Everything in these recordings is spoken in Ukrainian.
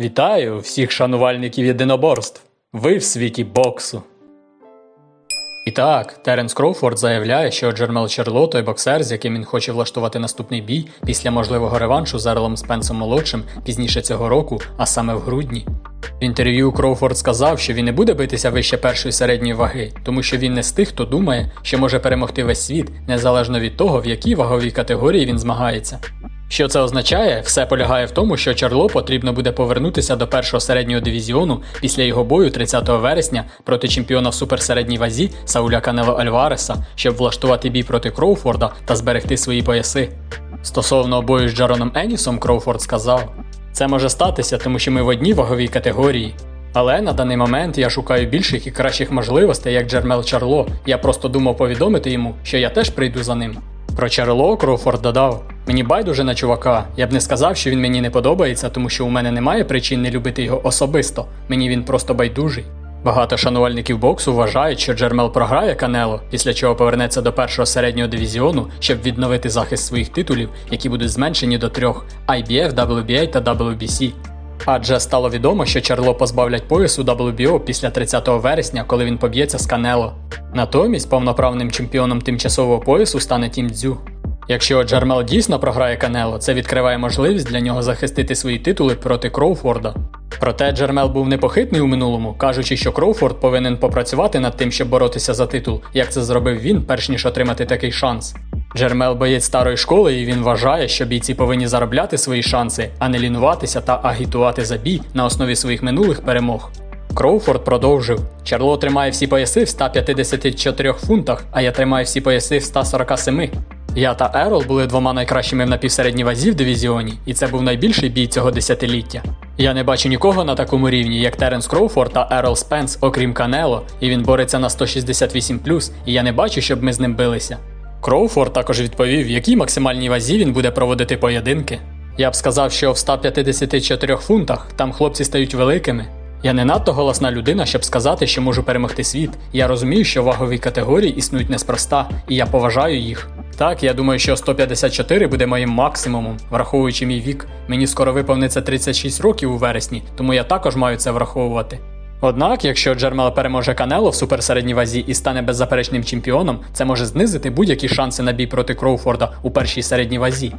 Вітаю всіх шанувальників єдиноборств. Ви в світі боксу. І так, Теренс Кроуфорд заявляє, що Джермел Черло той боксер, з яким він хоче влаштувати наступний бій після можливого реваншу з Ерлом Спенсом молодшим пізніше цього року, а саме в грудні. В інтерв'ю Кроуфорд сказав, що він не буде битися вище першої середньої ваги, тому що він не з тих, хто думає, що може перемогти весь світ, незалежно від того, в якій ваговій категорії він змагається. Що це означає? Все полягає в тому, що Чарло потрібно буде повернутися до першого середнього дивізіону після його бою 30 вересня проти чемпіона в суперсередній вазі Сауля Канело Альвареса, щоб влаштувати бій проти Кроуфорда та зберегти свої пояси. Стосовно бою з Джароном Енісом, Кроуфорд сказав: це може статися, тому що ми в одній ваговій категорії. Але на даний момент я шукаю більших і кращих можливостей, як Джермел Чарло. Я просто думав повідомити йому, що я теж прийду за ним. Про Чарло Кроуфорд додав: мені байдуже на чувака. Я б не сказав, що він мені не подобається, тому що у мене немає причин не любити його особисто. Мені він просто байдужий. Багато шанувальників боксу вважають, що Джермел програє Канело, після чого повернеться до першого середнього дивізіону, щоб відновити захист своїх титулів, які будуть зменшені до трьох IBF, WBA та WBC. Адже стало відомо, що Чарло позбавлять поясу WBO після 30 вересня, коли він поб'ється з Канело. Натомість повноправним чемпіоном тимчасового поясу стане Тім Дзю. Якщо Джермел дійсно програє Канело, це відкриває можливість для нього захистити свої титули проти Кроуфорда. Проте Джермел був непохитний у минулому, кажучи, що Кроуфорд повинен попрацювати над тим, щоб боротися за титул, як це зробив він, перш ніж отримати такий шанс. Джермел боєць старої школи, і він вважає, що бійці повинні заробляти свої шанси, а не лінуватися та агітувати за бій на основі своїх минулих перемог. Кроуфорд продовжив: Чарло тримає всі пояси в 154 фунтах, а я тримаю всі пояси в 147. Я та Ерол були двома найкращими в напівсередній вазі в дивізіоні, і це був найбільший бій цього десятиліття. Я не бачу нікого на такому рівні, як Теренс Кроуфорд та Ерол Спенс, окрім Канело, і він бореться на 168 і я не бачу, щоб ми з ним билися. Кроуфорд також відповів, в якій максимальній вазі він буде проводити поєдинки. Я б сказав, що в 154 фунтах там хлопці стають великими. Я не надто голосна людина, щоб сказати, що можу перемогти світ. Я розумію, що вагові категорії існують неспроста, і я поважаю їх. Так, я думаю, що 154 буде моїм максимумом, враховуючи мій вік. Мені скоро виповниться 36 років у вересні, тому я також маю це враховувати. Однак, якщо Джермел переможе Канело в суперсередній вазі і стане беззаперечним чемпіоном, це може знизити будь-які шанси на бій проти Кроуфорда у першій середній вазі.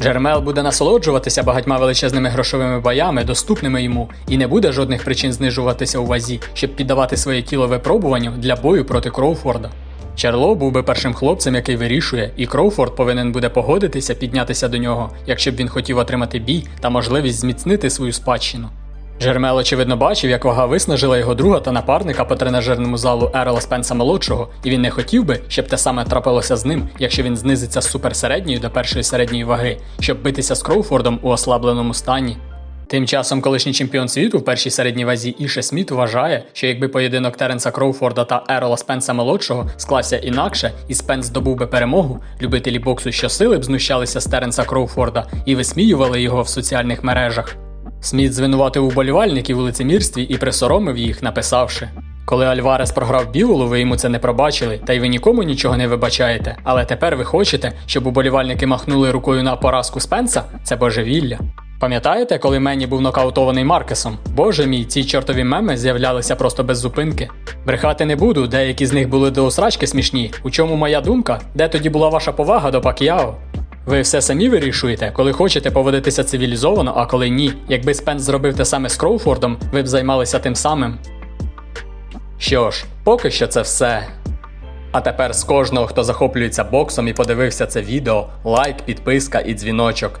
Джермел буде насолоджуватися багатьма величезними грошовими боями, доступними йому, і не буде жодних причин знижуватися у вазі, щоб піддавати своє тіло випробуванню для бою проти Кроуфорда. Чарло був би першим хлопцем, який вирішує, і Кроуфорд повинен буде погодитися піднятися до нього, якщо б він хотів отримати бій та можливість зміцнити свою спадщину. Джермел, очевидно, бачив, як вага виснажила його друга та напарника по тренажерному залу Ерла Спенса молодшого, і він не хотів би, щоб те саме трапилося з ним, якщо він знизиться з суперсередньої до першої середньої ваги, щоб битися з Кроуфордом у ослабленому стані. Тим часом колишній чемпіон світу в першій середній вазі Іше Сміт вважає, що якби поєдинок Теренса Кроуфорда та Ерола Спенса молодшого склався інакше, і Спенс здобув би перемогу, любителі боксу щосили б знущалися з Теренса Кроуфорда і висміювали його в соціальних мережах. Сміт звинуватив уболівальників у лицемірстві і присоромив їх, написавши. Коли Альварес програв Біволу, ви йому це не пробачили, та й ви нікому нічого не вибачаєте. Але тепер ви хочете, щоб уболівальники махнули рукою на поразку Спенса? Це божевілля. Пам'ятаєте, коли Мені був нокаутований Маркесом? Боже мій, ці чортові меми з'являлися просто без зупинки. Брехати не буду, деякі з них були до осрачки смішні. У чому моя думка? Де тоді була ваша повага до Пакіао? Ви все самі вирішуєте, коли хочете поводитися цивілізовано, а коли ні. Якби Спенс зробив те саме з Кроуфордом, ви б займалися тим самим. Що ж, поки що це все. А тепер з кожного, хто захоплюється боксом і подивився це відео, лайк, підписка і дзвіночок.